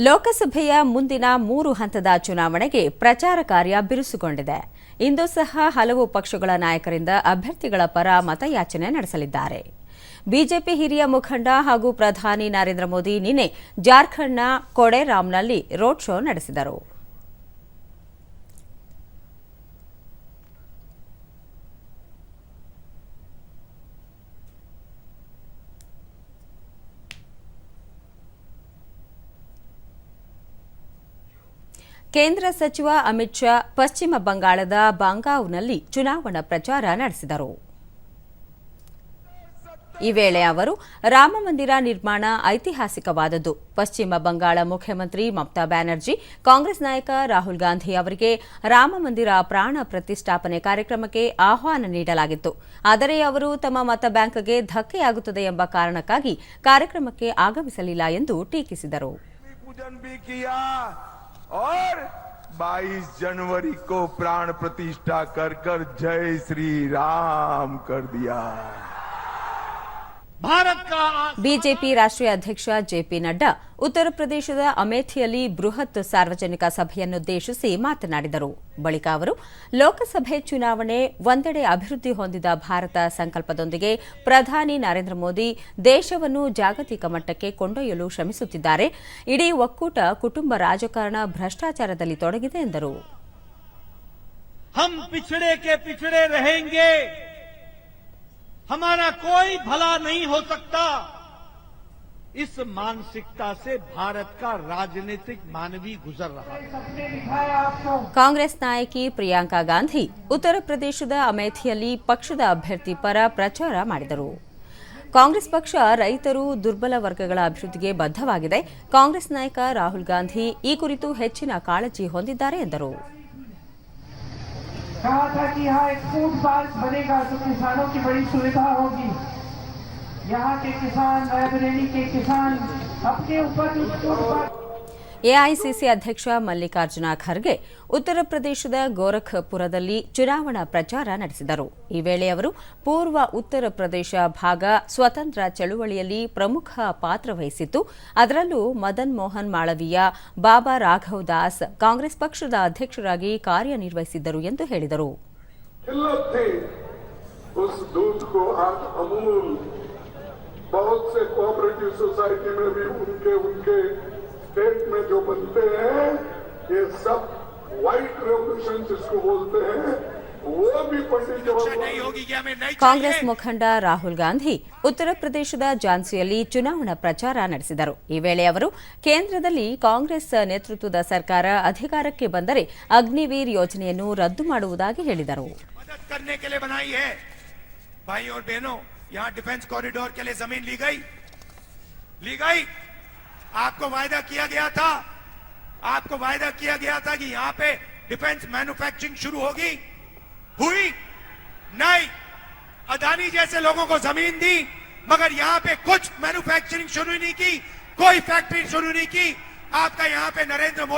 ಲೋಕಸಭೆಯ ಮುಂದಿನ ಮೂರು ಹಂತದ ಚುನಾವಣೆಗೆ ಪ್ರಚಾರ ಕಾರ್ಯ ಬಿರುಸುಗೊಂಡಿದೆ. ಇಂದು ಸಹ ಹಲವು ಪಕ್ಷಗಳ ನಾಯಕರಿಂದ ಅಭ್ಯರ್ಥಿಗಳ ಪರ ಮತಯಾಚನೆ ನಡೆಸಲಿದ್ದಾರೆ. ಬಿಜೆಪಿ ಹಿರಿಯ ಮುಖಂಡ ಹಾಗೂ ಪ್ರಧಾನಿ ನರೇಂದ್ರ ಮೋದಿ ನಿನ್ನೆ ಜಾರ್ಖಂಡ್ನ ಕೊಡೆರಾಮ್ನಲ್ಲಿ ರೋಡ್ ಶೋ ನಡೆಸಿದರು. ಕೇಂದ್ರ ಸಚಿವ ಅಮಿತ್ ಶಾ ಪಶ್ಚಿಮ ಬಂಗಾಳದ ಬಾಂಗಾವ್ನಲ್ಲಿ ಚುನಾವಣಾ ಪ್ರಚಾರ ನಡೆಸಿದರು. ಈ ವೇಳೆ ಅವರು ರಾಮಮಂದಿರ ನಿರ್ಮಾಣ ಐತಿಹಾಸಿಕವಾದದ್ದು. ಪಶ್ಚಿಮ ಬಂಗಾಳ ಮುಖ್ಯಮಂತ್ರಿ ಮಮತಾ ಬ್ಯಾನರ್ಜಿ, ಕಾಂಗ್ರೆಸ್ ನಾಯಕ ರಾಹುಲ್ ಗಾಂಧಿ ಅವರಿಗೆ ರಾಮಮಂದಿರ ಪ್ರಾಣ ಪ್ರತಿಷ್ಠಾಪನೆ ಕಾರ್ಯಕ್ರಮಕ್ಕೆ ಆಹ್ವಾನ ನೀಡಲಾಗಿತ್ತು. ಆದರೆ ಅವರು ತಮ್ಮ ಮತ ಬ್ಯಾಂಕ್ಗೆ ಧಕ್ಕೆಯಾಗುತ್ತದೆ ಎಂಬ ಕಾರಣಕ್ಕಾಗಿ ಕಾರ್ಯಕ್ರಮಕ್ಕೆ ಆಗಮಿಸಲಿಲ್ಲ ಎಂದು ಟೀಕಿಸಿದರು. और 22 जनवरी को प्राण प्रतिष्ठा कर कर जय श्री राम कर दिया। ಬಿಜೆಪಿ ರಾಷ್ಟ್ರೀಯ ಅಧ್ಯಕ್ಷ ಜೆಪಿ ನಡ್ಡಾ ಉತ್ತರ ಪ್ರದೇಶದ ಅಮೇಥಿಯಲ್ಲಿ ಬೃಹತ್ ಸಾರ್ವಜನಿಕ ಸಭೆಯನ್ನುದ್ದೇಶಿಸಿ ಮಾತನಾಡಿದರು. ಬಳಿಕ ಅವರು ಲೋಕಸಭೆ ಚುನಾವಣೆ ಒಂದೆಡೆ ಅಭಿವೃದ್ಧಿ ಹೊಂದಿದ ಭಾರತ ಸಂಕಲ್ಪದೊಂದಿಗೆ ಪ್ರಧಾನಿ ನರೇಂದ್ರ ಮೋದಿ ದೇಶವನ್ನು ಜಾಗತಿಕ ಮಟ್ಟಕ್ಕೆ ಕೊಂಡೊಯ್ಯಲು ಶ್ರಮಿಸುತ್ತಿದ್ದಾರೆ. ಇಡೀ ಒಕ್ಕೂಟ ಕುಟುಂಬ ರಾಜಕಾರಣ ಭ್ರಷ್ಟಾಚಾರದಲ್ಲಿ ತೊಡಗಿದೆ ಎಂದರು. हमारा कोई भला नहीं हो सकता इस मानसिकता से भारत का राजनीतिक मानवी गुजर रहा है ಕಾಂಗ್ರೆಸ್ ನಾಯಕಿ ಪ್ರಿಯಾಂಕಾ ಗಾಂಧಿ ಉತ್ತರ ಪ್ರದೇಶದ ಅಮೇಥಿಯಲ್ಲಿ ಪಕ್ಷದ ಅಭ್ಯರ್ಥಿ ಪರ ಪ್ರಚಾರ ಮಾಡಿದರು ಕಾಂಗ್ರೆಸ್ ಪಕ್ಷ ರೈತರು ದುರ್ಬಲ ವರ್ಗಗಳ ಅಭಿವೃದ್ಧಿಗೆ ಬದ್ಧವಾಗಿದೆ ಕಾಂಗ್ರೆಸ್ ನಾಯಕ ರಾಹುಲ್ ಗಾಂಧಿ ಈ ಕುರಿತು ಹೆಚ್ಚಿನ ಕಾಳಜಿ ಹೊಂದಿದ್ದಾರೆ ಎಂದರು कहा था कि यहाँ एक फ़ूड पार्क बनेगा तो किसानों की बड़ी सुविधा होगी। यहाँ के किसान, रायबरेली के किसान अपने उस फ़ूड पार्क ಎಐಸಿಸಿ ಅಧ್ಯಕ್ಷ ಮಲ್ಲಿಕಾರ್ಜುನ ಖರ್ಗೆ ಉತ್ತರ ಪ್ರದೇಶದ ಗೋರಖ್ಪುರದಲ್ಲಿ ಚುನಾವಣಾ ಪ್ರಚಾರ ನಡೆಸಿದರು ಈ ವೇಳೆ ಅವರು ಪೂರ್ವ ಉತ್ತರ ಪ್ರದೇಶ ಭಾಗ ಸ್ವತಂತ್ರ ಚಳುವಳಿಯಲ್ಲಿ ಪ್ರಮುಖ ಪಾತ್ರ ವಹಿಸಿತ್ತು ಅದರಲ್ಲೂ ಮದನ್ ಮೋಹನ್ ಮಾಳವೀಯ ಬಾಬಾ ರಾಘವ್ ದಾಸ್ ಕಾಂಗ್ರೆಸ್ ಪಕ್ಷದ ಅಧ್ಯಕ್ಷರಾಗಿ ಕಾರ್ಯನಿರ್ವಹಿಸಿದ್ದರು ಎಂದು ಹೇಳಿದರು किल्लत थी उस दूध को आज अमूल बहुत से कोऑपरेटिव सोसाइटी में भी उनके उनके स्टेट में जो बनते हैं ये सब व्हाइट रेवोल्यूशन जिसको बोलते हैं वो भी पंडित जवाहरलाल ಕಾಂಗ್ರೆಸ್ ಮುಖಂಡ ರಾಹುಲ್ ಗಾಂಧಿ ಉತ್ತರ ಪ್ರದೇಶದ ಝಾನ್ಸಿಯಲ್ಲಿ ಚುನಾವಣಾ ಪ್ರಚಾರ ನಡೆಸಿದರು ಈ ವೇಳೆ ಅವರು ಕೇಂದ್ರದಲ್ಲಿ ಕಾಂಗ್ರೆಸ್ ನೇತೃತ್ವದ ಸರ್ಕಾರ ಅಧಿಕಾರಕ್ಕೆ ಬಂದರೆ ಅಗ್ನಿವೀರ್ ಯೋಜನೆಯನ್ನು ರದ್ದು ಮಾಡುವುದಾಗಿ ಹೇಳಿದರು मदद आपको वायदा किया गया था। आपको वायदा किया गया था कि यहाँ पे डिफेंस मैन्युफैक्चरिंग शुरू होगी। हुई, नहीं। अदानी जैसे लोगों को ज़मीन दी, मगर यहाँ पे कुछ मैन्युफैक्चरिंग शुरू नहीं की, कोई फैक्ट्री शुरू नहीं की। आपका यहाँ पे नरेंद्र मोदी